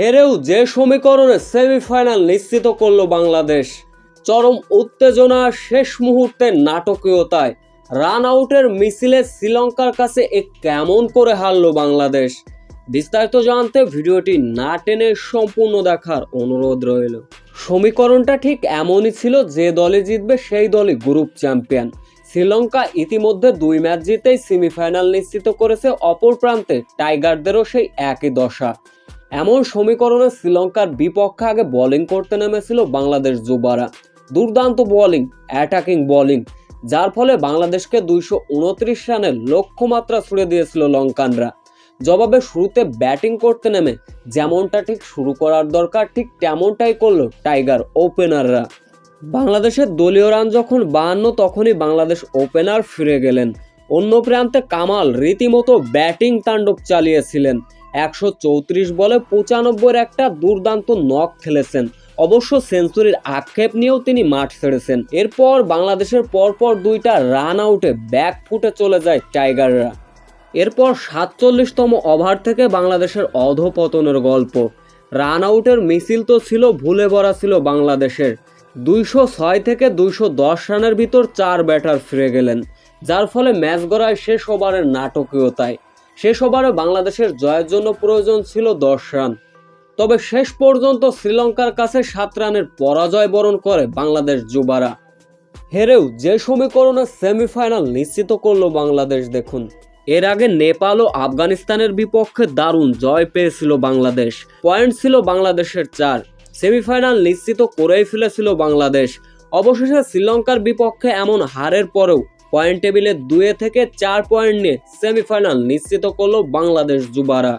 হেরেও যে সমীকরণে সেমিফাইনাল নিশ্চিত করল বাংলাদেশ, চরম উত্তেজনা শেষ মুহূর্তে নাটকীয়তায় রান আউটের মিছিলে শ্রীলঙ্কার কাছে এ কেমন করে হারলো বাংলাদেশ? বিস্তারিত জানতে ভিডিওটি না টেনে সম্পূর্ণ দেখার অনুরোধ রইল। সমীকরণটা ঠিক এমনই ছিল যে দলে জিতবে সেই দলই গ্রুপ চ্যাম্পিয়ন। শ্রীলঙ্কা ইতিমধ্যে দুই ম্যাচ জিতেই সেমিফাইনাল নিশ্চিত করেছে, অপর প্রান্তে টাইগারদেরও সেই একই দশা। এমন সমীকরণে শ্রীলঙ্কার বিপক্ষে আগে বোলিং করতে নেমেছিল বাংলাদেশ যুবারা। দুর্দান্ত বোলিং অ্যাটাকিং বোলিং যার ফলে বাংলাদেশকে দুইশো উনত্রিশ রানের লক্ষ্যমাত্রা ছুড়ে দিয়েছিল লঙ্কানরা। জবাবে শুরুতে ব্যাটিং করতে নেমে যেমনটা ঠিক শুরু করার দরকার, ঠিক তেমনটাই করল টাইগার ওপেনাররা বাংলাদেশের দলীয় রান যখন বাহান্ন, তখনই বাংলাদেশ ওপেনার ফিরে গেলেন। অন্য প্রান্তে কামাল রীতিমতো ব্যাটিং তাণ্ডব চালিয়েছিলেন। একশো চৌত্রিশ বলে পঁচানব্বইয়ের একটা দুর্দান্ত নক খেলেছেন। অবশ্য সেঞ্চুরির আক্ষেপ নিয়েও তিনি মাঠ ছেড়েছেন। এরপর বাংলাদেশের পরপর দুইটা রান আউটে ব্যাক ফুটে চলে যায় টাইগাররা। এরপর সাতচল্লিশতম ওভার থেকে বাংলাদেশের অধপতনের গল্প। রান আউটের মিছিল তো ছিল, ভুলে ভরা ছিল বাংলাদেশের। দুইশো ছয় থেকে দুইশো দশ রানের ভিতর চার ব্যাটার ফিরে গেলেন, যার ফলে ম্যাচ গড়ায় শেষ ওভারের নাটকীয়তায়। শেষ ওভারে বাংলাদেশের জয়ের জন্য প্রয়োজন ছিল দশ রান। তবে শেষ পর্যন্ত শ্রীলঙ্কার কাছে সাত রানের পরাজয় বরণ করে বাংলাদেশ যুবারা। হেরেও যে সমীকরণে সেমিফাইনাল নিশ্চিত করল বাংলাদেশ, দেখুন। এর আগে নেপাল ও আফগানিস্তানের বিপক্ষে দারুণ জয় পেয়েছিল বাংলাদেশ। পয়েন্ট ছিল বাংলাদেশের চার। সেমিফাইনাল নিশ্চিত করেই ফেলেছিল বাংলাদেশ। অবশেষে শ্রীলঙ্কার বিপক্ষে এমন হারের পরেও পয়েন্ট টেবিলে দুয়ে থেকে চার পয়েন্ট নিয়ে সেমিফাইনাল নিশ্চিত করল বাংলাদেশ যুবারা।